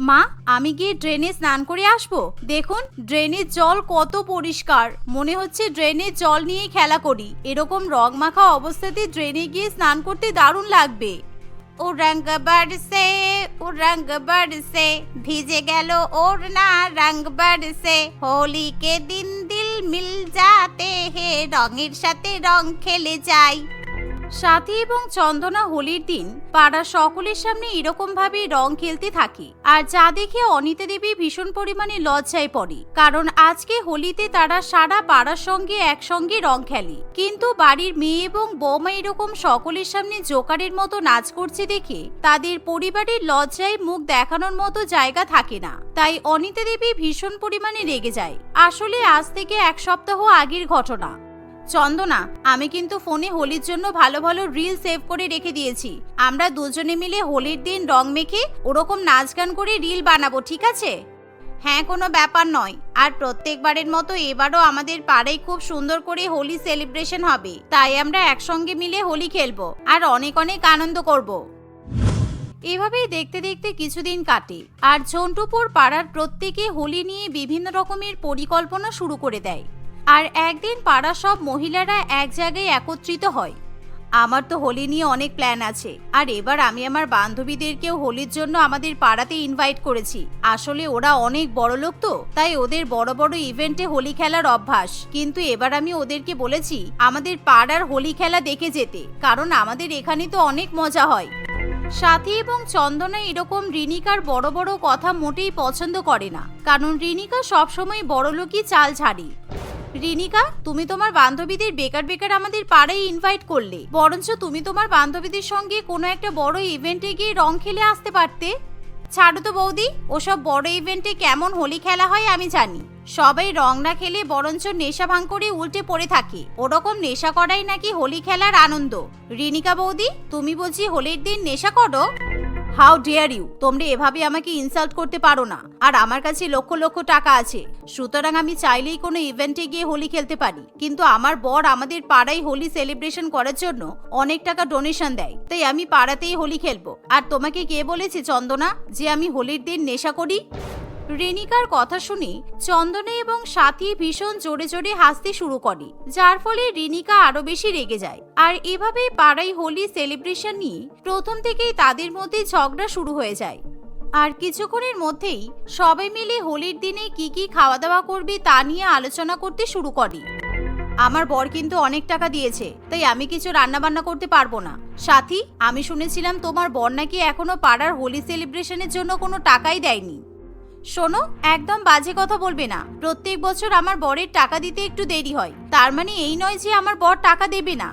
মা, আমি গিয়ে ড্রেনে স্নান করে আসব। দেখুন, ড্রেনের জল কত পরিষ্কার। মনে হচ্ছে ড্রেনের জল নিয়ে খেলা করি। এরকম রং মাখা অবস্থাতে ড্রেনে গিয়ে স্নান করতে দারুণ লাগবে। ও রঙ বরসে ও রঙ বরসে ভিজে গেল ওর না রঙ বরসে হোলি কে দিন দিল মিল যাতে হে, রঙের সাথে রং খেলে যাই। সাথী এবং চন্দনা হোলির দিন পাড়ার সকলের সামনে এরকম ভাবে রং খেলতে থাকে। আর যা দেখে অনিতা দেবী ভীষণ পরিমাণে লজ্জায় পড়ে, কারণ আজকে হোলিতে তারা সারা পাড়ার সঙ্গে একসঙ্গে রং খেলে। কিন্তু বাড়ির মেয়ে এবং বৌমা এরকম সকলের সামনে জোকারের মতো নাচ করছে দেখে তাদের পরিবারের লজ্জায় মুখ দেখানোর মতো জায়গা থাকে না। তাই অনিতা দেবী ভীষণ পরিমাণে রেগে যায়। আসলে আজ থেকে এক সপ্তাহ আগের ঘটনা। চন্দনা, আমি কিন্তু ফোনে হোলির জন্য ভালো ভালো রিল সেভ করে রেখে দিয়েছি। আমরা দুজনে মিলে হোলির দিন রং মেখে ওরকম নাচ গান করে রিল বানাবো, ঠিক আছে? হ্যাঁ কোনো ব্যাপার নয়। আর প্রত্যেকবারের মতো এবারও আমাদের পাড়ায় খুব সুন্দর করে হোলি সেলিব্রেশন হবে। তাই আমরা একসঙ্গে মিলে হোলি খেলব আর অনেক অনেক আনন্দ করব। এভাবেই দেখতে দেখতে কিছুদিন কাটে আর ঝন্টুপুর পাড়ার প্রত্যেকে হোলি নিয়ে বিভিন্ন রকমের পরিকল্পনা শুরু করে দেয়। আর একদিন পাড়ার সব মহিলারা এক জায়গায় একত্রিত হয়। আমার তো হোলি নিয়ে অনেক প্ল্যান আছে। আর এবার আমি আমার বান্ধবীদেরকেও হোলির জন্য আমাদের পাড়াতে ইনভাইট করেছি। আসলে ওরা অনেক বড় লোক তো, তাই ওদের বড় বড় ইভেন্টে হোলি খেলার অভ্যাস। কিন্তু এবার আমি ওদেরকে বলেছি, আমাদের পাড়ার হোলি খেলা দেখে যেতে, কারণ আমাদের এখানে তো অনেক মজা হয়। সাথী এবং চন্দনা এরকম রিনিকার বড় বড় কথা মোটেই পছন্দ করে না। কারণ রিনিকা সবসময় বড় লোকই চাল ছাড়ি রিনিকা, তুমি তোমার বান্ধবীদের বেকার বেকার আমাদের পাড়ায় ইনভাইট করলে। বরঞ্চ তুমি তোমার বান্ধবীদের সঙ্গে কোনো একটা বড় ইভেন্টে গিয়ে রং খেলে আসতে পারতে। ছাড়ো তো বৌদি, ওসব বড় ইভেন্টে কেমন হোলি খেলা হয় আমি জানি। সবাই রং না খেলে বরঞ্চ নেশা ভাঙ করে উল্টে পড়ে থাকে। ওরকম নেশা করাই নাকি হোলি খেলার আনন্দ। রিনিকা বৌদি, তুমি বলছি হোলির দিন নেশা করো? How dare you? তোমরা এভাবে আমাকে ইনসাল্ট করতে পারো না। আর আমার কাছে লক্ষ লক্ষ টাকা আছে। সুতরাং আমি চাইলেই কোনো ইভেন্টে গিয়ে হোলি খেলতে পারি। কিন্তু আমার বর আমাদের পাড়ায় হোলি সেলিব্রেশন করার জন্য অনেক টাকা ডোনেশন দেয়। তাই আমি পাড়াতেই হোলি খেলব। আর তোমাকে কে বলেছে চন্দনা, যে আমি হোলির দিন নেশা করি? রেনিকার কথা শুনে চন্দনে এবং সাথী ভীষণ জোরে জোরে হাসতে শুরু করে, যার ফলে রিনিকা আরও বেশি রেগে যায়। আর এভাবেই পাড়ায় হোলি সেলিব্রেশন নিয়ে প্রথম থেকেই তাদের মধ্যে ঝগড়া শুরু হয়ে যায়। আর কিছুক্ষণের মধ্যেই সবাই মিলে হোলির দিনে কি কি খাওয়া দাওয়া করবে তা নিয়ে আলোচনা করতে শুরু করে। আমার বর কিন্তু অনেক টাকা দিয়েছে, তাই আমি কিছু রান্না বান্না করতে পারব না। সাথী, আমি শুনেছিলাম তোমার বর নাকি এখনও পাড়ার হোলি সেলিব্রেশনের জন্য কোনো টাকাই দেয়নি। শোনো, একদম বাজে কথা বলবে না। প্রত্যেক বছর আমার বরের টাকা দিতে একটু দেরি হয়। তার মানে এই নয় যে আমার বর টাকা দেবে না।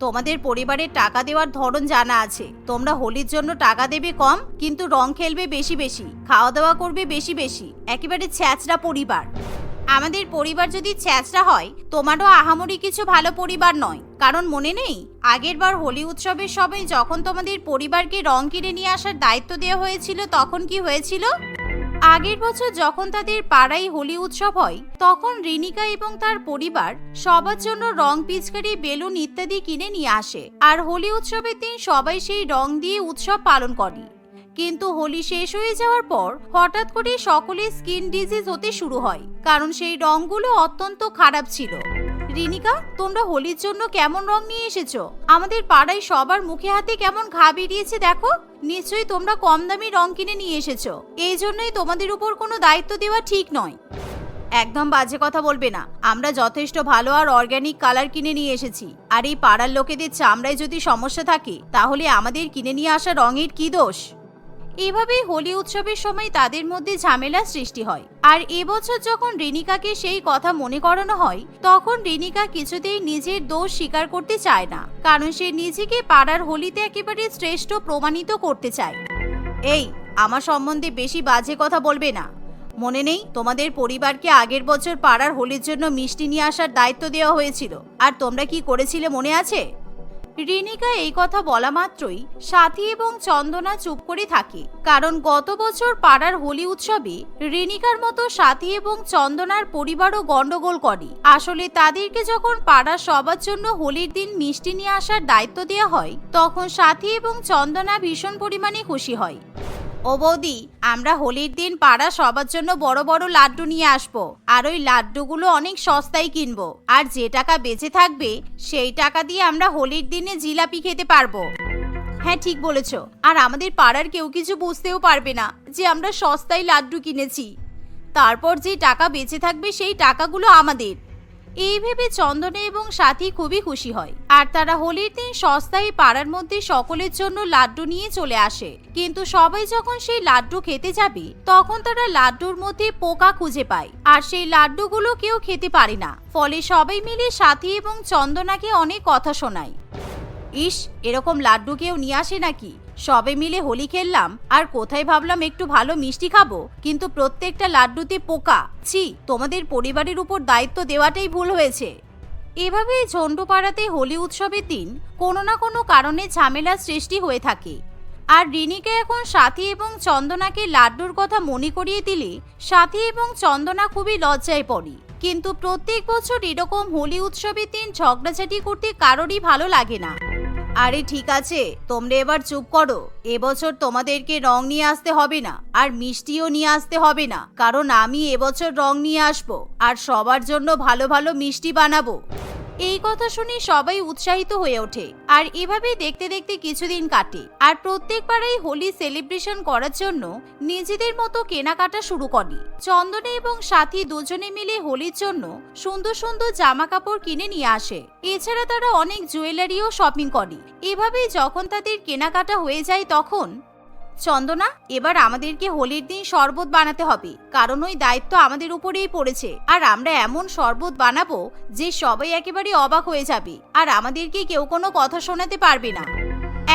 তোমাদের পরিবারের টাকা দেওয়ার ধরন জানা আছে। তোমরা হোলির জন্য টাকা দেবে কম, কিন্তু রং খেলবে বেশি বেশি খাওয়া দাওয়া করবে বেশি বেশি, একেবারে ছ্যাচরা পরিবার। আমাদের পরিবার যদি ছ্যাচরা হয়, তোমারও আহামরি কিছু ভালো পরিবার নয়। কারণ মনে নেই, আগের বার হোলি উৎসবের সময় যখন তোমাদের পরিবারকে রং কিনে নিয়ে আসার দায়িত্ব দেওয়া হয়েছিল, তখন কি হয়েছিল? আগের বছর যখন তাদের পাড়ায় হোলি উৎসব হয়, তখন রিনিকা এবং তার পরিবার সবার জন্য রং পিচকারি, বেলুন ইত্যাদি কিনে নিয়ে আসে। আর হোলি উৎসবের দিন সবাই সেই রং দিয়ে উৎসব পালন করে। কিন্তু হোলি শেষ হয়ে যাওয়ার পর হঠাৎ করে সকলের স্কিন ডিজিজ হতে শুরু হয়, কারণ সেই রঙগুলো অত্যন্ত খারাপ ছিল। রিনিকা, তোমরা হোলির জন্য কেমন রং নিয়ে এসেছ? আমাদের পাড়ায় সবার মুখে হাতে কেমন ঘা বেরিয়েছে দেখো। নিশ্চয়ই তোমরা কম দামি রং কিনে নিয়ে এসেছ। এই জন্যই তোমাদের উপর কোনো দায়িত্ব দেওয়া ঠিক নয়। একদম বাজে কথা বলবে না। আমরা যথেষ্ট ভালো আর অর্গ্যানিক কালার কিনে নিয়ে এসেছি। আর এই পাড়ার লোকেদের চামড়ায় যদি সমস্যা থাকে, তাহলে আমাদের কিনে নিয়ে আসা রঙের কি দোষ? এভাবেই হোলি উৎসবের সময় তাদের মধ্যে ঝামেলা সৃষ্টি হয়। আর এবছর যখন রেনিকাকে সেই কথা মনে করানো হয়, তখন রেনিকা কিছুতেই নিজের দোষ স্বীকার করতে চায় না, কারণ সে নিজেকে পাড়ার হোলিতে একেবারে শ্রেষ্ঠ প্রমাণিত করতে চায়। এই, আমার সম্বন্ধে বেশি বাজে কথা বলবে না। মনে নেই তোমাদের পরিবারকে আগের বছর পাড়ার হোলির জন্য মিষ্টি নিয়ে আসার দায়িত্ব দেওয়া হয়েছিল। আর তোমরা কি করেছিলে মনে আছে? রিনিকা এই কথা বলা মাত্রই সাথী এবং চন্দনা চুপ করে থাকে। কারণ গত বছর পাড়ার হোলি উৎসবে রিনিকার মতো সাথী এবং চন্দনার পরিবারও গন্ডগোল করে। আসলে তাদেরকে যখন পাড়ার সবার জন্য হোলির দিন মিষ্টি নিয়ে আসার দায়িত্ব দেওয়া হয়, তখন সাথী এবং চন্দনা ভীষণ পরিমাণে খুশি হয়। ও বৌদি, আমরা হোলির দিন পাড়া সবার জন্য বড় বড় লাড্ডু নিয়ে আসব। আর ওই লাড্ডুগুলো অনেক সস্তায় কিনবো। আর যে টাকা বেঁচে থাকবে, সেই টাকা দিয়ে আমরা হোলির দিনে জিলাপি খেতে পারব। হ্যাঁ ঠিক বলেছ। আর আমাদের পাড়ার কেউ কিছু বুঝতেও পারবে না যে আমরা সস্তায় লাড্ডু কিনেছি। তারপর যে টাকা বেঁচে থাকবে, সেই টাকাগুলো আমাদের। এই ভেবে চন্দনে এবং সাথী খুবই খুশি হয়। আর তারা হোলির দিন সস্তায় পাড়ার মধ্যে সকলের জন্য লাড্ডু নিয়ে চলে আসে। কিন্তু সবাই যখন সেই লাড্ডু খেতে যাবে, তখন তারা লাড্ডুর মধ্যে পোকা খুঁজে পায়। আর সেই লাড্ডুগুলো কেউ খেতে পারে না। ফলে সবাই মিলে সাথী এবং চন্দনাকে অনেক কথা শোনায়। ইস, এরকম লাড্ডু কেউ নিয়ে আসে নাকি? সবে মিলে হোলি খেললাম, আর কোথায় ভাবলাম একটু ভালো মিষ্টি খাব, কিন্তু প্রত্যেকটা লাড্ডুতে পোকা। ছি, তোমাদের পরিবারের উপর দায়িত্ব দেওয়াটাই ভুল হয়েছে। এভাবেই ঝন্ডুপাড়াতে হোলি উৎসবের দিন কোনো না কোনো কারণে ঝামেলার সৃষ্টি হয়ে থাকে। আর রিনিকে এখন সাথী এবং চন্দনাকে লাড্ডুর কথা মনে করিয়ে দিলে সাথী এবং চন্দনা খুবই লজ্জায় পড়ে। কিন্তু প্রত্যেক বছর এরকম হোলি উৎসবের দিন ঝগড়াঝাটি করতে কারোরই ভালো লাগে না। আরে ঠিক আছে, তোমরা এবার চুপ করো। এবছর তোমাদেরকে রং নিয়ে আসতে হবে না, আর মিষ্টিও নিয়ে আসতে হবে না, কারণ আমি এবছর রং নিয়ে আসব, আর সবার জন্য ভালো ভালো মিষ্টি বানাবো। এই কথা শুনে সবাই উৎসাহিত হয়ে ওঠে। আর এভাবেই দেখতে দেখতে কিছুদিন কাটে। আর প্রত্যেকবারই হোলি সেলিব্রেশন করার জন্য নিজেদের মতো কেনাকাটা শুরু করে। চন্দনে এবং সাথী দুজনে মিলে হোলির জন্য সুন্দর সুন্দর জামা কাপড় কিনে নিয়ে আসে। এছাড়া তারা অনেক জুয়েলারিও শপিং করে। এভাবেই যখন তাদের কেনাকাটা হয়ে যায় তখন চন্দনা, এবার আমাদেরকে হোলির দিন শরবত বানাতে হবে, কারণ ওই দায়িত্ব আমাদের উপরেই পড়েছে। আর আমরা এমন শরবত বানাবো যে সবাই একেবারে অবাক হয়ে যাবে, আর আমাদেরকে কেউ কোনো কথা শোনাতে পারবে না।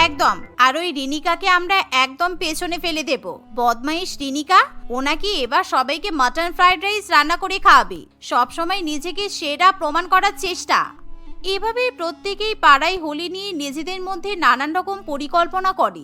একদম, আর ওই রিনিকাকে আমরা একদম পেছনে ফেলে দেব। বদমাইশ রিনিকা, ও নাকি এবার সবাইকে মাটন ফ্রাইড রাইস রান্না করে খাওয়াবে, সবসময় নিজেকে সেরা প্রমাণ করার চেষ্টা। এভাবে প্রত্যেকেই পাড়ায় হোলি নিয়ে নিজেদের মধ্যে নানান রকম পরিকল্পনা করে।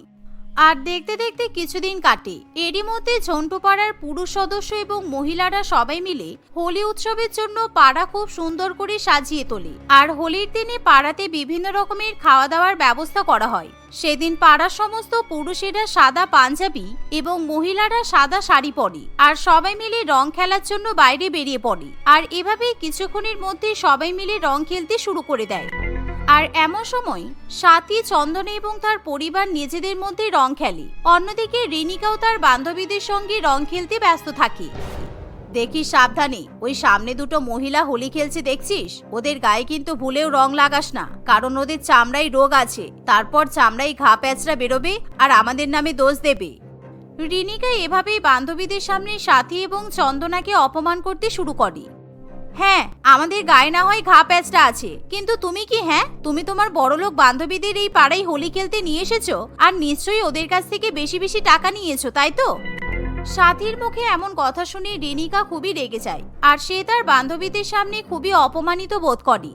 আর দেখতে দেখতে কিছুদিন কাটে। এরই মধ্যে ঝন্টু পাড়ার পুরুষ সদস্য এবং মহিলারা সবাই মিলে হোলি উৎসবের জন্য পাড়া খুব সুন্দর করে সাজিয়ে তোলে। আর হোলির দিনে পাড়াতে বিভিন্ন রকমের খাওয়া দাওয়ার ব্যবস্থা করা হয়। সেদিন পাড়ার সমস্ত পুরুষেরা সাদা পাঞ্জাবি এবং মহিলারা সাদা শাড়ি পরে। আর সবাই মিলে রং খেলার জন্য বাইরে বেরিয়ে পড়ে। আর এভাবে কিছুক্ষণের মধ্যে সবাই মিলে রং খেলতে শুরু করে দেয়। আর এমন সময় সাথী চন্দনে এবং তার পরিবার নিজেদের মধ্যে রং খেলে। অন্যদিকে রিনিকাও তার বান্ধবীদের সঙ্গে রং খেলতে ব্যস্ত থাকে। দেখি সাবধানে, ওই সামনে দুটো মহিলা হোলি খেলছে, দেখছিস? ওদের গায়ে কিন্তু ভুলেও রং লাগাস না, কারণ ওদের চামড়ায় রোগ আছে। তারপর চামড়ায় ঘা প্যাচরা বেরোবে আর আমাদের নামে দোষ দেবে। রিনিকা এভাবেই বান্ধবীদের সামনে সাথী এবং চন্দনাকে অপমান করতে শুরু করে। হ্যাঁ আমাদের গায়ে না হয় ঘা প্যাচটা আছে। কিন্তু তুমি কি হ্যাঁ? তুমি তোমার বড়লোক বান্ধবীদের এই পাড়ায় হোলি খেলতে নিয়ে এসেছ? আর নিশ্চয়ই ওদের কাছ থেকে বেশি বেশি টাকা নিয়েছো, তাই তো? সাথীর মুখে এমন কথা শুনে রেনিকা খুবই রেগে যায়, আর সে তার বান্ধবীদের সামনে খুবই অপমানিত বোধ করে।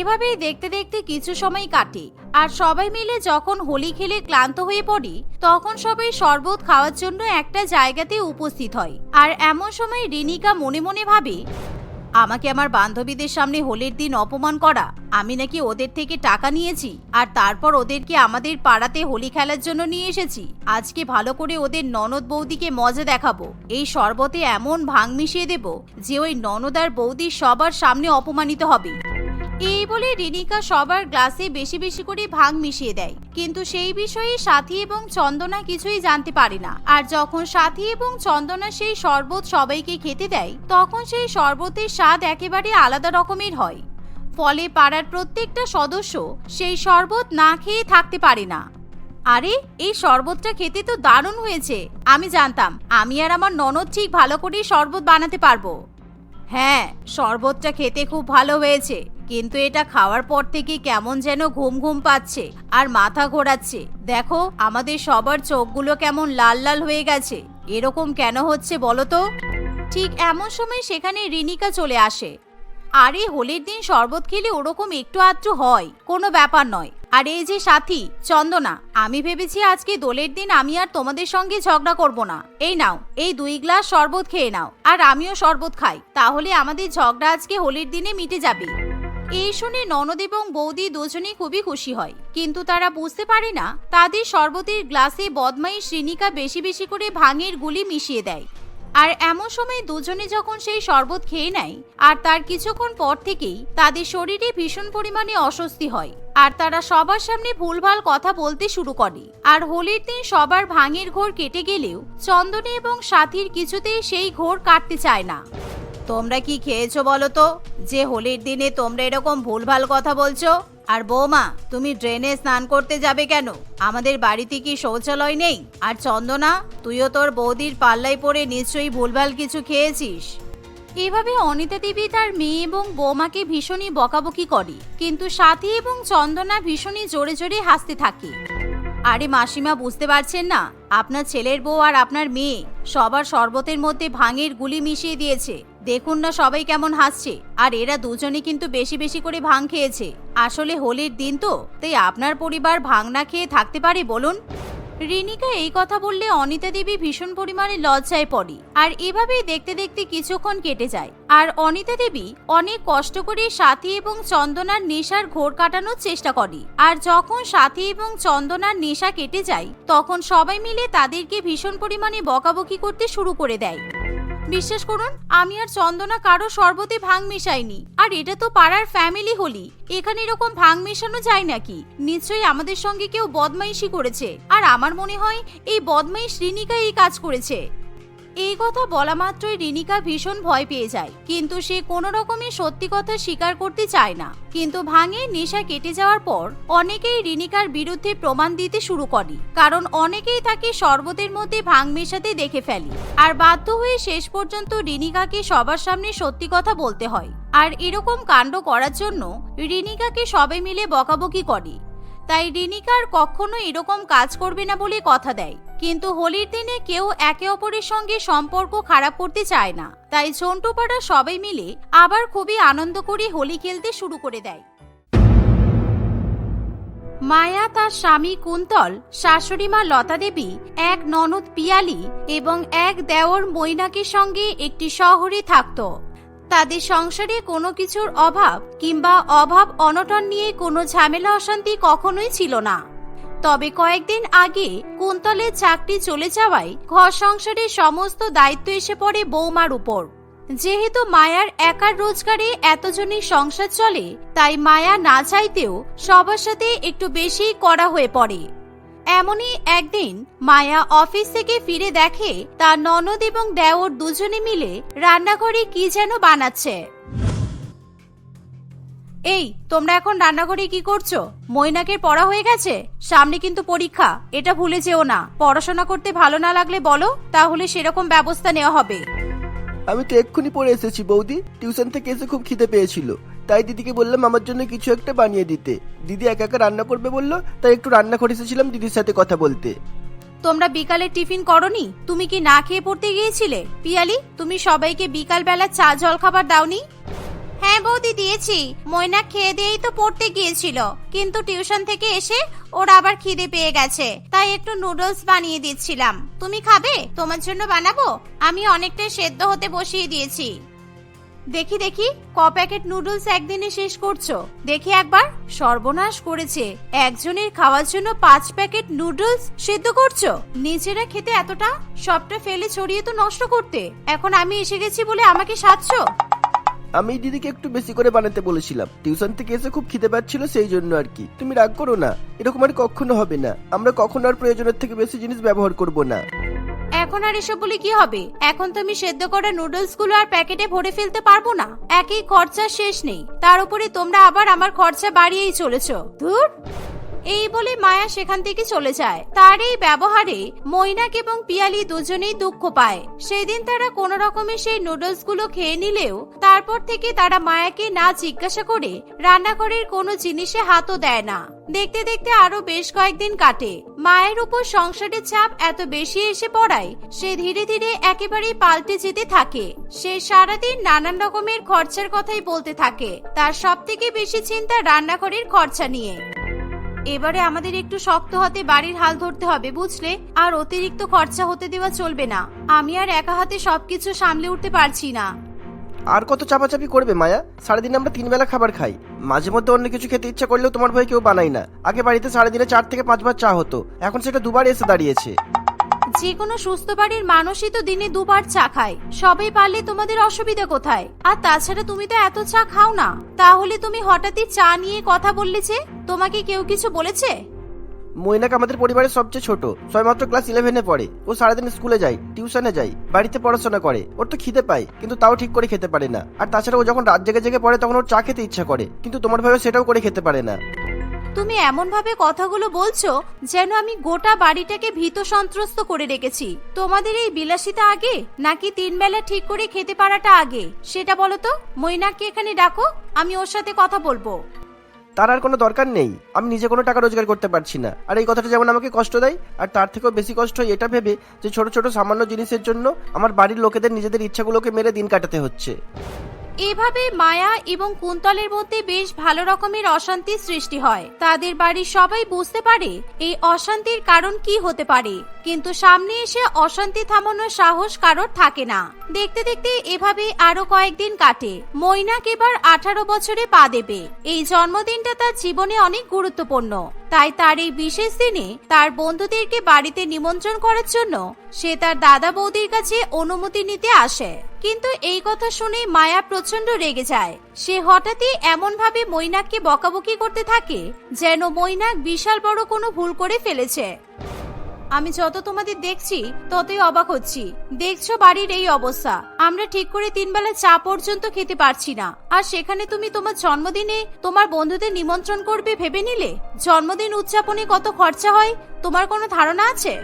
এভাবেই দেখতে দেখতে কিছু সময় কাটে, আর সবাই মিলে যখন হোলি খেলে ক্লান্ত হয়ে পড়ে, তখন সবাই শরবত খাওয়ার জন্য একটা জায়গাতে উপস্থিত হয়। আর এমন সময় রিনিকা মনে মনে ভাবে আমাকে আমার বান্ধবীদের সামনে হোলির দিন অপমান করা। আমি নাকি ওদের থেকে টাকা নিয়েছি, আর তারপর ওদেরকে আমাদের পাড়াতে হোলি খেলার জন্য নিয়ে এসেছি। আজকে ভালো করে ওদের ননদ বৌদিকে মজা দেখাবো। এই শরবতে এমন ভাং মিশিয়ে দেব যে ওই ননদ আর বৌদি সবার সামনে অপমানিত হবে। এই বলে রিনিকা সবার গ্লাসে বেশি বেশি করে ভাং মিশিয়ে দেয়। কিন্তু সেই বিষয়ে সাথী এবং চন্দনা কিছুই জানতে পারে না। আর যখন সাথী এবং চন্দনা সেই শরবত সবাইকে খেতে দেয়, তখন সেই শরবতের স্বাদ একেবারে আলাদা রকমের হয়। ফলে পাড়ার প্রত্যেকটা সদস্য সেই শরবত না খেয়ে থাকতে পারে না। আরে, এই শরবতটা খেতে তো দারুণ হয়েছে। আমি জানতাম, আমি আর আমার ননদ ঠিক ভালো করে শরবত বানাতে পারব। হ্যাঁ শরবতটা খেতে খুব ভালো হয়েছে। কিন্তু এটা খাওয়ার পর থেকে কেমন যেন ঘুম ঘুম পাচ্ছে আর মাথা ঘোরাচ্ছে। দেখো, আমাদের সবার চোখগুলো কেমন লাল লাল হয়ে গেছে। এরকম কেন হচ্ছে বলো তো? ঠিক এমন সময় সেখানে রিনিকা চলে আসে। আরে, হোলির দিন শরবত খেলে ওরকম একটু আধটু হয়, কোনো ব্যাপার নয়। আর এই যে সাথী, চন্দনা, আমি ভেবেছি আজকে দোলের দিন আমি আর তোমাদের সঙ্গে ঝগড়া করব না। এই নাও, এই দুই গ্লাস শরবত খেয়ে নাও, আর আমিও শরবত খাই। তাহলে আমাদের ঝগড়া আজকে হোলির দিনে মিটে যাবে। এই শুনে ননদ এবং বৌদি দুজনেই খুবই খুশি হয়। কিন্তু তারা বুঝতে পারে না, তাদের শরবতের গ্লাসে বদমাই শ্রীনিকা বেশি বেশি করে ভাঙের গুলি মিশিয়ে দেয়। আর এমন সময় দুজনে যখন সেই শরবত খেয়ে নেয়, আর তার কিছুক্ষণ পর থেকেই তাদের শরীরে ভীষণ পরিমাণে অস্বস্তি হয়। আর তারা সবার সামনে ভুলভাল কথা বলতে শুরু করে। আর হোলির দিন সবার ভাঙের ঘোর কেটে গেলেও চন্দনে এবং সাথীর কিছুতেই সেই ঘোর কাটতে চায় না। তোমরা কি খেয়েছো বলো তো? যে হোলির দিনে তোমরা এরকম ভুলভাল কথা বলছো? আর বৌমা, তুমি ড্রেনে স্নান করতে যাবে কেন? আমাদের বাড়িতে কি শৌচালয় নেই? আর চন্দনা, তুইও তোর বৌদির পাল্লায় পড়ে নিশ্চয়ই ভুলভাল কিছু খেয়েছিস। এভাবে অনিতা দেবী তার মেয়ে এবং বৌমাকে ভীষণই বকাবকি করে। কিন্তু সাথী এবং চন্দনা ভীষণই জোরে জোরে হাসতে থাকে। আরে মাসিমা, বুঝতে পারছেন না? আপনার ছেলের বউ আর আপনার মেয়ে সবার শরবতের মধ্যে ভাঙের গুলি মিশিয়ে দিয়েছে। দেখুন না সবাই কেমন হাসছে। আর এরা দুজনে কিন্তু বেশি বেশি করে ভাং খেয়েছে। আসলে হোলির দিন তো, তাই আপনার পরিবার ভাং না খেয়ে থাকতে পারে বলুন। রিনিকা এই কথা বললে অনিতা দেবী ভীষণ পরিমাণে লজ্জায় পড়ে। আর এভাবেই দেখতে দেখতে কিছুক্ষণ কেটে যায়। আর অনিতা দেবী অনেক কষ্ট করে সাথী এবং চন্দনার নেশার ঘোর কাটানোর চেষ্টা করে। আর যখন সাথী এবং চন্দনার নেশা কেটে যায়, তখন সবাই মিলে তাদেরকে ভীষণ পরিমাণে বকাবকি করতে শুরু করে দেয়। বিশ্বাস করুন, আমি আর চন্দনা কারও শরবতে ভাং মেশাইনি। আর এটা তো পাড়ার ফ্যামিলি হলি। এখানে এরকম ভাং মেশানো যায় নাকি? নিশ্চয়ই আমাদের সঙ্গে কেউ বদমাইশি করেছে। আর আমার মনে হয়, এই বদমাইশ রিনিকা এই কাজ করেছে। এই কথা বলা মাত্রই রিনিকা ভীষণ ভয় পেয়ে যায়। কিন্তু সে কোনো রকমে সত্যি কথা স্বীকার করতে চায় না। কিন্তু ভাঙে নেশা কেটে যাওয়ার পর অনেকেই রিনিকার বিরুদ্ধে প্রমাণ দিতে শুরু করে। কারণ অনেকেই তাকে শরবতের মধ্যে ভাঙ মেশাতে দেখে ফেলে। আর বাধ্য হয়ে শেষ পর্যন্ত রিনিকাকে সবার সামনে সত্যি কথা বলতে হয়। আর এরকম কাণ্ড করার জন্য রিনিকাকে সবাই মিলে বকাবকি করে। তাই রিনিকার কখনো এরকম কাজ করবে না বলে কথা দেয়। কিন্তু হোলির দিনে কেউ একে অপরের সঙ্গে সম্পর্ক খারাপ করতে চায় না। তাই চন্টুপাড়া সবাই মিলে আবার খুবই আনন্দ করে হোলি খেলতে শুরু করে দেয়। মায়া তার স্বামী কুন্তল, শাশুড়ি মা লতা দেবী, এক ননদ পিয়ালি এবং এক দেওর মৈনাকের সঙ্গে একটি শহরে থাকতো। তাদের সংসারে কোনো কিছুর অভাব কিংবা অভাব অনটন নিয়ে কোনো ঝামেলা অশান্তি কখনোই ছিল না। তবে কয়েকদিন আগে কুন্তলের চাকরি চলে যাওয়ায় ঘর সংসারের সমস্ত দায়িত্ব এসে পড়ে বৌমার উপর। যেহেতু মায়ার একার রোজগারে এতজনের সংসার চলে, তাই মায়া না চাইতেও সবার সাথে একটু বেশি করা হয়ে পড়ে। এমনই একদিন মায়া অফিস থেকে ফিরে দেখে তার ননদ এবং দেওর দুজনে মিলে রান্নাঘরে কি যেন বানাচ্ছে। এই তোমরা এখন রান্নাঘরে কি করছ? মৈনাকের পড়া হয়ে গেছে? সামনে কিন্তু পরীক্ষা এটা ভুলে যেও না। পড়াশোনা করতে ভালো না লাগলে বলো তাহলে সেরকম ব্যবস্থা নেওয়া হবে। আমি তো এক্ষুনি পড়ে এসেছি বৌদি। টিউশন থেকে এসে খুব খিদে পেয়েছিল। তাই দিদিকে বললাম আমার জন্য কিছু একটা বানিয়ে দিতে। দিদি একা একা রান্না করবে বলল তাই একটু রান্না করে এসেছিলাম দিদির সাথে কথা বলতে। তোমরা বিকালে টিফিন করনি? তুমি কি না খেয়ে পড়তে গিয়েছিলে? পিয়ালি তুমি সবাইকে বিকাল বেলা চা জল খাবার দাওনি? হ্যাঁ বৌদি, দিয়েছি। ময়না খেয়ে দিয়েই তো পড়তে গিয়েছিল। কিন্তু টিউশন থেকে এসে ওর আবার খিদে পেয়ে গেছে। তাই একটু নুডলস বানিয়ে দিচ্ছিলাম। তুমি খাবে? তোমার জন্য বানাবো? আমি অনেকটা সেদ্ধ হতে বসিয়ে দিয়েছি। দেখি দেখি, ক প্যাকেট নুডলস একদিনে শেষ করছ? দেখি একবার। সর্বনাশ করেছে। একজনের খাওয়ার জন্য পাঁচ প্যাকেট নুডলস সেদ্ধ করছ? নিজেরা খেতে এতটা? সবটা ফেলে ছড়িয়ে তো নষ্ট করতে। এখন আমি এসে গেছি বলে আমাকে সাজছো? আমি দিদিকে একটু বেশি করে বানাতে বলেছিলাম। টিউশন থেকে এসে খুব খিদে পাচ্ছিল সেই জন্য আর কি। তুমি রাগ করো না, এরকম আর কখনো হবে না। আমরা কখনো আর প্রয়োজনের থেকে বেশি জিনিস ব্যবহার করব না। এখন আর এসব বলে কি হবে? এখন তো আমি সেদ্ধ করা নুডলসগুলো আর প্যাকেটে ভরে ফেলতে পারব না। একই খরচা শেষ নেই। তার উপরে তোমরা আবার আমার খরচা বাড়িয়েই চলেছো। ধুর! এই বলে মায়া সেখান থেকে চলে যায়। তার এই ব্যবহারে মৈনাক এবং পিয়ালি দুজনেই দুঃখ পায়। সেদিন তারা কোন রকমে সেই নুডলসগুলো খেয়ে নিলেও তারপর থেকে তারা মায়াকে না জিজ্ঞাসা করে রান্নাঘরের কোনো জিনিসে হাতও দেয় না। দেখতে দেখতে আরও বেশ কয়েকদিন কাটে। মায়ের উপর সংসারের চাপ এত বেশি এসে পড়ায় সে ধীরে ধীরে একেবারেই পাল্টে যেতে থাকে। সে সারাদিন নানান রকমের খরচার কথাই বলতে থাকে। তার সব থেকে বেশি চিন্তা রান্নাঘরের খরচা নিয়ে। এবারে আমাদের একটু শক্ত হাতে বাড়ির হাল ধরতে হবে, বুঝলে? আর অতিরিক্ত খরচা হতে দেওয়া চলবে না। আমি আর একা হাতে সবকিছু সামলে উঠতে পারছি না। আর কত চাপাচাপি করবে, মায়া? সারাদিন আমরা তিন বেলা খাবার খাই। মাঝে মধ্যে অন্য কিছু খেতে ইচ্ছা করলেও তোমার ভয়ে কেউ বানাই না। আগে বাড়িতে সারাদিনে চার থেকে পাঁচবার চা হতো। এখন সেটা দুবার এসে দাঁড়িয়েছে। যে কোনো সুস্থ বাড়ির মানুষই তো দিনে দুবার চা খায়। সবাই পারলে তোমাদের অসুবিধা কোথায়? আর তাছাড়া তুমি তো এত চা খাও না। তাহলে তুমি হঠাৎই চা নিয়ে কথা বললে যে, তোমাকে কেউ কিছু বলেছে? মৈনাক আমাদের পরিবারের সবচেয়ে ছোট। ছয়মাত্র ক্লাস ইলেভেনে পড়ে। ও সারাদিন স্কুলে যায়, টিউশনে যায়, বাড়িতে পড়াশোনা করে। ওর তো খিদে পায়, কিন্তু তাও ঠিক করে খেতে পারে না। আর তাছাড়া ও যখন রাত জেগে জেগে পড়ে, তখন ওর চা খেতে ইচ্ছা করে। কিন্তু তোমার ভাবে সেটাও করে খেতে পারে না। তুমি এমন ভাবে কথাগুলো বলছো যেন আমি গোটা বাড়িটাকে ভীত সন্ত্রস্ত করে রেখেছি। তোমাদের এই বিলাসিতা আগে, নাকি তিন বেলা ঠিক করে খেতে পারাটা আগে? সেটা বলো তো। মৈনাককে এখানে ডাকো, আমি ওর সাথে কথা বলব। তার আর কোনো দরকার নেই। আমি নিজে কোনো টাকা রোজগার করতে পারছি না। আর এই কথাটা যেমন আমাকে কষ্ট দেয়, আর তার থেকেও বেশি কষ্ট হয় এটা ভেবে যে ছোট ছোট সামান্য জিনিসের জন্য আমার বাড়ির লোকেদের নিজেদের ইচ্ছাগুলোকে মেরে দিন কাটাতে হচ্ছে। এভাবে মায়া এবং কুন্তলের মধ্যে বেশ ভালো রকমের অশান্তি সৃষ্টি হয়। তাদের বাড়ির সবাই বুঝতে পারে এই অশান্তির কারণ কি হতে পারে। কিন্তু সামনে এসে অশান্তি থামানোর সাহস কারোর থাকে না। দেখতে দেখতে এভাবে আরও কয়েকদিন কাটে। মৈনাক এবার আঠারো বছরে পা দেবে। এই জন্মদিনটা তার জীবনে অনেক গুরুত্বপূর্ণ। তাই তার এই বিশেষ দিনে তার বন্ধুদেরকে বাড়িতে নিমন্ত্রণ করার জন্য সে তার দাদা বৌদির কাছে অনুমতি নিতে আসে। কিন্তু এই কথা শুনে মায়া প্রচণ্ড রেগে যায়। সে হঠাৎই এমন ভাবে মৈনাককে বকাবকি করতে থাকে, যেন মৈনাক বিশাল বড় কোনো ভুল করে ফেলেছে। আমি যত তোমাদের দেখছি, ততই অবাক হচ্ছি। দেখছ বাড়ির এই অবস্থা। আমরা ঠিক করে তিন বেলা চা পর্যন্ত খেতে পারছি না। আর সেখানে তুমি তোমার জন্মদিনে তোমার বন্ধুদের নিমন্ত্রণ করবে ভেবে নিলে? জন্মদিন উদযাপনে কত খরচা হয়? তোমার কোনো ধারণা আছে?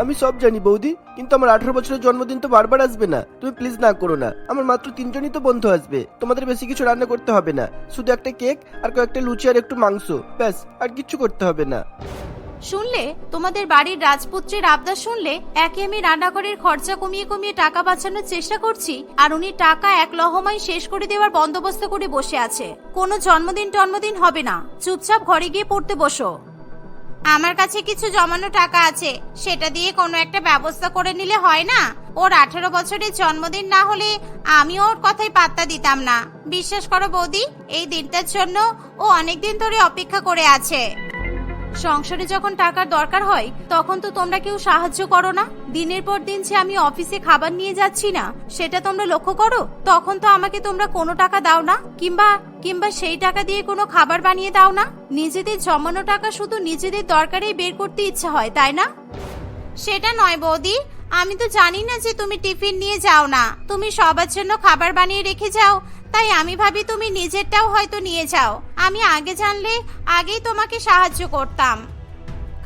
আমি সব জানি, বৌদি। কিন্তু আমার আঠারো বছরের জন্মদিন তো বারবার আসবে না। তুমি প্লিজ না করো না। আমার মাত্র তিনজনই তো বন্ধু আসবে। তোমাদের বেশি কিছু রান্না করতে হবে না। শুধু একটা কেক আর কয়েকটা লুচি আর একটু মাংস। ব্যাস, আর কিচ্ছু করতে হবে না। শুনলে? তোমাদের বাড়ির রাজপুত্রের আবদার শুনলে? একে আমি রান্নাঘরের খরচা কমিয়ে কমিয়ে টাকা বাঁচানোর চেষ্টা করছি, আর উনি টাকা এক লহমায় শেষ করে দেওয়ার বন্দোবস্ত করে বসে আছে। কোনো জন্মদিন টন্মদিন হবে না। চুপচাপ ঘরে গিয়ে পড়তে বসো। আমার কাছে কিছু জমানো টাকা আছে। সেটা দিয়ে কোনো একটা ব্যবস্থা করে নিলে হয় না? ওর আঠারো বছরের জন্মদিন না হলে আমি ওর কথাই পাত্তা দিতাম না। বিশ্বাস করো বৌদি, এই দিনটার জন্য ও অনেকদিন ধরে অপেক্ষা করে আছে। সংসারে যখন টাকার দরকার হয়, তখন তো তোমরা কেউ সাহায্য করো না। দিনের পর দিন যে আমি অফিসে খাবার নিয়ে যাচ্ছি না, সেটা তোমরা লক্ষ্য করো? তখন তো আমাকে তোমরা কোনো টাকা দাও না, কিংবা কিংবা সেই টাকা দিয়ে কোনো খাবার বানিয়ে দাও না। নিজেদের জমানো টাকা শুধু নিজেদের দরকারেই বের করতে ইচ্ছা হয়, তাই না? সেটা নয় বৌদি, আমি তো জানি না যে তুমি টিফিন নিয়ে যাও না। তুমি সবার জন্য খাবার বানিয়ে রেখে যাও তাই আমি ভাবি তুমি নিজেরটাও হয়তো নিয়ে যাও। আমি আগে জানলে আগেই তোমাকে সাহায্য করতাম।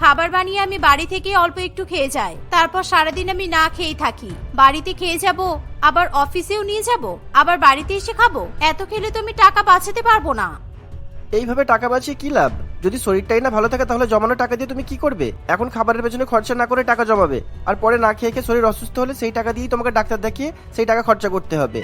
খাবার বানিয়ে আমি বাড়ি থেকে অল্প একটু খেয়ে যাই। তারপর সারাদিন আমি না খেয়েই থাকি। বাড়িতে খেয়ে যাব, আবার অফিসেও নিয়ে যাব, আবার বাড়িতে এসে খাব? এত খেলে তো আমি টাকা বাঁচাতে পারব না। এইভাবে টাকা বাঁচিয়ে কি লাভ? যদি শরীরটাই না ভালো থাকে তাহলে জমানো টাকা দিয়ে তুমি কি করবে? এখন খাবারের পেছনে খরচা না করে টাকা জমাবে। আর পরে না খেয়ে খেয়ে শরীর অসুস্থ হলে সেই টাকা দিয়েই তোমাকে ডাক্তার দেখিয়ে সেই টাকা খরচা করতে হবে।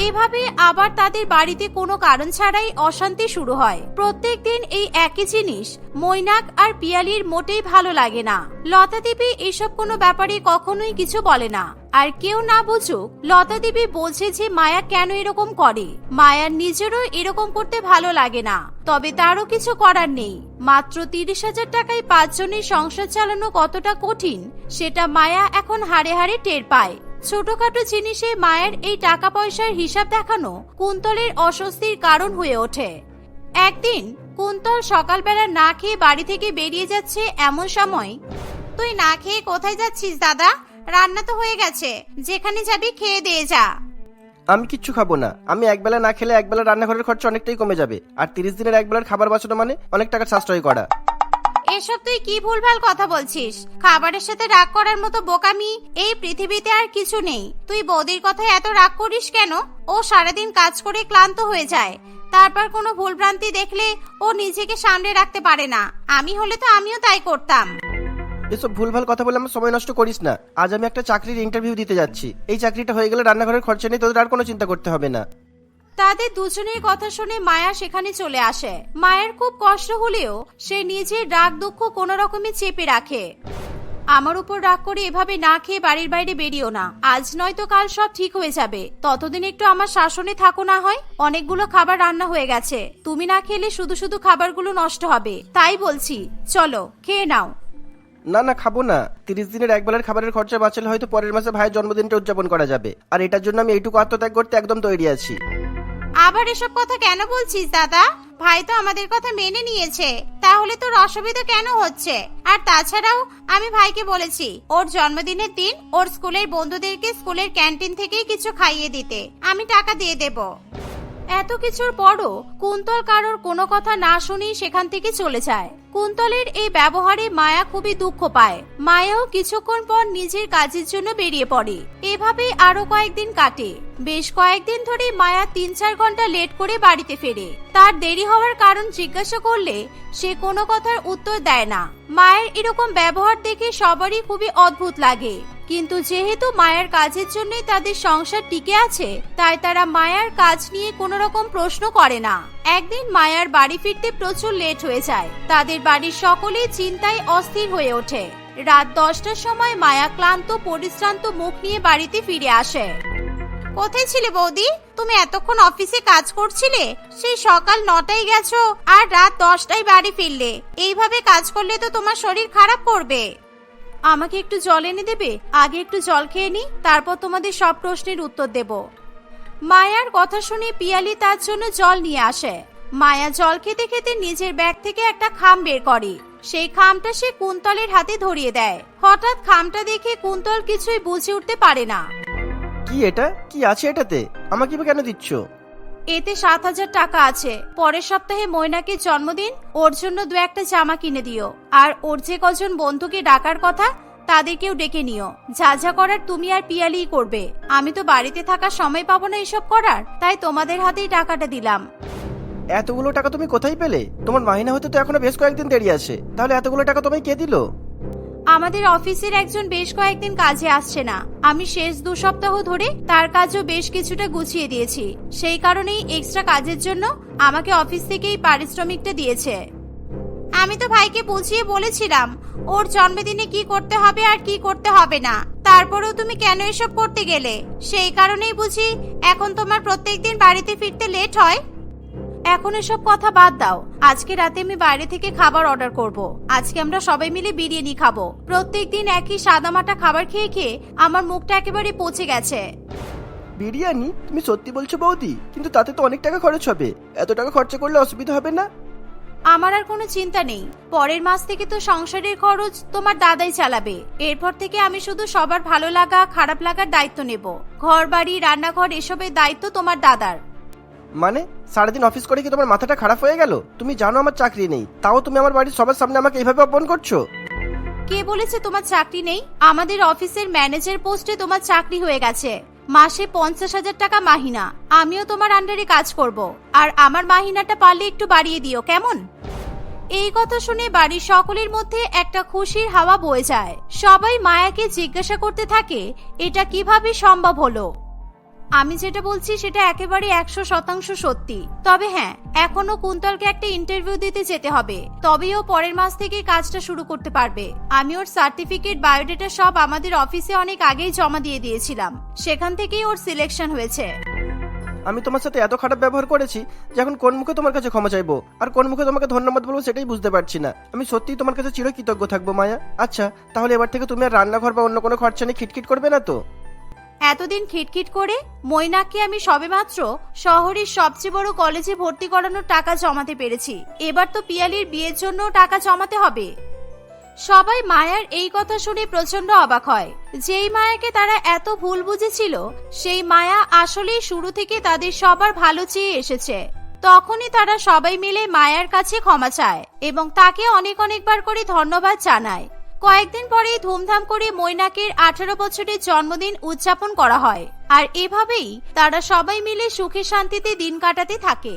এভাবে আবার তাদের বাড়িতে কোনো কারণ ছাড়াই অশান্তি শুরু হয়। প্রত্যেক দিন এই একই জিনিস, মৈনাক আর পিয়ালির মোটেই ভালো লাগে না। লতা দেবী এসব কোনো ব্যাপারে কখনোই কিছু বলে না। আর কেউ না বুঝুক লতা দেবী বোঝে যে মায়া কেন এরকম করে। মায়ার নিজেরও এরকম করতে ভালো লাগে না। তবে তারও কিছু করার নেই। মাত্র তিরিশ হাজার টাকায় পাঁচজনের সংসার চালানো কতটা কঠিন, সেটা মায়া এখন হাড়ে হাড়ে টের পায়। ছোটখাটো জিনিসে মায়ের এই টাকা পয়সার হিসাব দেখানো কুন্তলের অস্বস্তির কারণ হয়ে ওঠে। একদিন কুন্তল সকালবেলা না খেয়ে বাড়ি থেকে বেরিয়ে যাচ্ছে এমন সময়। তুই না খেয়ে কোথায় যাচ্ছিস দাদা? রান্না তো হয়ে গেছে। যেখানে যাবি খেয়ে দিয়ে যা। আমি কিচ্ছু খাব না। আমি একবেলা না খেলে একবেলা রান্নাঘরের খরচা অনেকটাই কমে যাবে। আর তিরিশ দিনের একবেলার খাবার বাঁচানো মানে অনেক টাকা সাশ্রয় করা। এসব তুই কি ভুলভাল কথা বলছিস? খাবারের সাথে রাগ করার মতো বোকামি এই পৃথিবীতে আর কিছু নেই। তুই বৌদির কথায় এত রাগ করিস কেন? ও সারাদিন কাজ করে ক্লান্ত হয়ে যায়। তারপর কোনো ভুলভ্রান্তি দেখলে ও নিজেকে সামনে রাখতে পারে না। আমি হলে তো আমিও তাই করতাম। এসব ভুলভাল কথা বলে আমার সময় নষ্ট করিস না। আজ আমি একটা চাকরির ইন্টারভিউ দিতে যাচ্ছি। এই চাকরিটা হয়ে গেলে রান্নাঘরের খরচা নেই তোদের আর কোনো চিন্তা করতে হবে না। তাদের দুজনের কথা শুনে মায়া সেখানে চলে আসে। মায়ের খুব কষ্ট হলেও সে নিজের রাগ দুঃখ কোনো রকমে চেপে রাখে। আমার উপর রাগ করে এভাবে না খেয়ে বাড়ির বাইরে বেরিও না। আজ নয়তো কাল সব ঠিক হয়ে যাবে। ততদিন একটু আমার শাসনে থাকো না হয়। অনেকগুলো খাবার রান্না হয়ে গেছে। তুমি না খেলে শুধু শুধু খাবারগুলো নষ্ট হবে। তাই বলছি, চলো, খেয়ে নাও। না না, খাব না। তিরিশ দিনের একবেলার খাবারের খরচা বাঁচালে হয়তো পরের মাসে ভাইয়ের জন্মদিনটা উদযাপন করা যাবে। আর এটার জন্য আমি এইটুকু আত্মত্যাগ করতে একদম তৈরি আছি। আবার এসব কথা কেন বলছিস, দাদা? ভাই তো আমাদের কথা মেনে নিয়েছে। তাহলে তোর অসুবিধা কেন হচ্ছে? আর তাছাড়াও, আমি ভাইকে বলেছি, ওর জন্মদিনের দিন ওর স্কুলের বন্ধুদেরকে স্কুলের ক্যান্টিন থেকেই কিছু খাইয়ে দিতে। আমি টাকা দিয়ে দেব। এত কিছুর পরও কুন্তল কারোর কোনো কথা না শুনেই সেখান থেকে চলে যায়। কুন্তলের এই ব্যবহারে মায়া খুবই দুঃখ পায়। মায়াও কিছুক্ষণ পর নিজের কাজের জন্য বেরিয়ে পড়ে। এভাবেই আরও কয়েকদিন কাটে। বেশ কয়েকদিন ধরে মায়া তিন চার ঘণ্টা লেট করে বাড়িতে ফেরে। তার দেরি হওয়ার কারণ জিজ্ঞাসা করলে সে কোনো কথার উত্তর দেয় না। মায়ের এরকম ব্যবহার দেখে সবারই খুবই অদ্ভুত লাগে। কিন্তু যেহেতু মায়ার কাজের জন্যই তাদের সংসার টিকে আছে, তাই তারা মায়ার কাজ নিয়ে কোনো রকম প্রশ্ন করে না। একদিন মায়ার বাড়ি ফিরতে প্রচুর লেট হয়ে যায়। তাদের বাড়ির সকলেই চিন্তায় অস্থির হয়ে ওঠে। রাত দশটার সময় মায়া ক্লান্ত, পরিশ্রান্ত মুখ নিয়ে বাড়িতে ফিরে আসে। কোথায় ছিলে বৌদি? তুমি এতক্ষণ অফিসে কাজ করছিলে? সেই সকাল নটায় গেছো, আর রাত দশটায় বাড়ি ফিরলে। এইভাবে কাজ করলে তো তোমার শরীর খারাপ করবে। আমাকে একটু জল এনে দেবে? আগে একটু জল খেয়ে নি তারপর তোমাদের সব প্রশ্নের উত্তর দেব। মায়ার কথা শুনে পিয়ালি তার জন্য জল নিয়ে আসে। মায়া জল খেতে খেতে নিজের ব্যাগ থেকে একটা খাম বের করে। সেই খামটা সে কুন্তলের হাতে ধরিয়ে দেয়। হঠাৎ খামটা দেখে কুন্তল কিছুই বুঝে উঠতে পারে না। কি এটা? কি আছে এটাতে? আমাকে কেন দিচ্ছ? এতে সাত হাজার টাকা আছে। পরের সপ্তাহে ময়নাকে জন্মদিন, ওর জন্য দু একটা জামা কিনে দিও। আর ওর যে কজন বন্ধুকে ডাকার কথা, তাদেরকেও ডেকে নিও। যা যা করার তুমি আর পিয়ালিই করবে। আমি তো বাড়িতে থাকার সময় পাবো না এসব করার, তাই তোমাদের হাতেই টাকাটা দিলাম। এতগুলো টাকা তুমি কোথায় পেলে? তোমার মাহিনা হতে তো এখনও বেশ কয়েকদিন দেরি আছে। তাহলে এতগুলো টাকা তোমায় কে দিল? আমাদের অফিসের একজন বেশ কয়েকদিন কাজে আসছে না। আমি শেষ দু সপ্তাহ ধরে তার কাজও বেশ কিছুটা গুছিয়ে দিয়েছি। সেই কারণেই এক্সট্রা কাজের জন্য আমাকে অফিস থেকেই পারিশ্রমিকটা দিয়েছে। আমি তো ভাইকে বুঝিয়ে বলেছিলাম, ওর জন্মদিনে কি করতে হবে আর কি করতে হবে না। তারপরেও তুমি কেন এসব করতে গেলে? সেই কারণেই বুঝি এখন তোমার প্রত্যেকদিন বাড়িতে ফিরতে লেট হয়। এখন এসব কথা বাদ দাও। আজকে রাতে আমি বাইরে থেকে খাবার অর্ডার করব। আজকে আমরা সবাই মিলে বিরিয়ানি খাব। প্রত্যেকদিন একই সাদামাটা খাবার খেয়ে খেয়ে আমার মুখটা একেবারে পচে গেছে। বিরিয়ানি? তুমি সত্যি বলছো বৌদি? কিন্তু তাতে তো অনেক টাকা খরচ হবে। এত টাকা খরচা করলে অসুবিধা হবে না? আমার আর কোনো চিন্তা নেই। পরের মাস থেকে তো সংসারের খরচ তোমার দাদাই চালাবে। এরপর থেকে আমি শুধু সবার ভালো লাগা খারাপ লাগার দায়িত্ব নেব। ঘর বাড়ি রান্নাঘর এসবের দায়িত্ব তোমার দাদার। মানে? সারাদিন অফিস করে কি তোমার মাথাটা খারাপ হয়ে গেল? তুমি জানো আমার চাকরি নেই। তাও তুমি আমার বাড়ির সবার সামনে আমাকে এইভাবে অপমান করছ? কে বলেছে তোমার চাকরি নেই? আমাদের অফিসের ম্যানেজার পোস্টে তোমার চাকরি হয়ে গেছে। মাসে পঞ্চাশ হাজার টাকা মাহিনা। আমিও তোমার আন্ডারে কাজ করব। আর আমার মাহিনাটা পারলে একটু বাড়িয়ে দিও, কেমন? এই কথা শুনে বাড়ির সকলের মধ্যে একটা খুশির হাওয়া বয়ে যায়। সবাই মায়াকে জিজ্ঞাসা করতে থাকে, এটা কীভাবে সম্ভব হলো? আমি যেটা বলছি সেটা একেবারে একশো শতাংশ সত্যি। তবে হ্যাঁ এখনও কুন্তলকে একটা ইন্টারভিউ দিতে যেতে হবে। তবেই ও পরের মাস থেকে কাজটা শুরু করতে পারবে। আমি ওর সার্টিফিকেট বায়োডেটা সব আমাদের অফিসে অনেক আগেই জমা দিয়ে দিয়েছিলাম। সেখান থেকেই ওর সিলেকশন হয়েছে। আমি তোমার সাথে এত খারাপ ব্যবহার করেছি যে এখন কোন মুখে তোমার কাছে ক্ষমা চাইব? আর কোন মুখে তোমাকে ধন্যবাদ বলব সেটাই বুঝতে পারছি না। আমি সত্যিই তোমার কাছে চিরকৃতজ্ঞ থাকব, মায়া। আচ্ছা তাহলে এবার থেকে তুমি আর রান্নাঘর বা অন্য কোনো খরচা নিয়ে খিটখিট করবে না তো? এতদিন খিটখিট করে মৈনাককে আমি সবেমাত্র শহরের সবচেয়ে বড় কলেজে ভর্তি করানোর টাকা জমাতে পেরেছি। এবার তো পিয়ালির বিয়ের জন্য টাকা জমাতে হবে। সবাই মায়ার এই কথা শুনে প্রচণ্ড অবাক হয়। যেই মায়াকে তারা এত ভুল বুঝেছিল, সেই মায়া আসলেই শুরু থেকে তাদের সবার ভালো চেয়ে এসেছে। তখনই তারা সবাই মিলে মায়ার কাছে ক্ষমা চায় এবং তাকে অনেক অনেকবার করে ধন্যবাদ জানায়। কয়েকদিন পরেই ধুমধাম করে মৈনাকের আঠারো বছরের জন্মদিন উদযাপন করা হয়। আর এভাবেই তারা সবাই মিলে সুখে শান্তিতে দিন কাটাতে থাকে।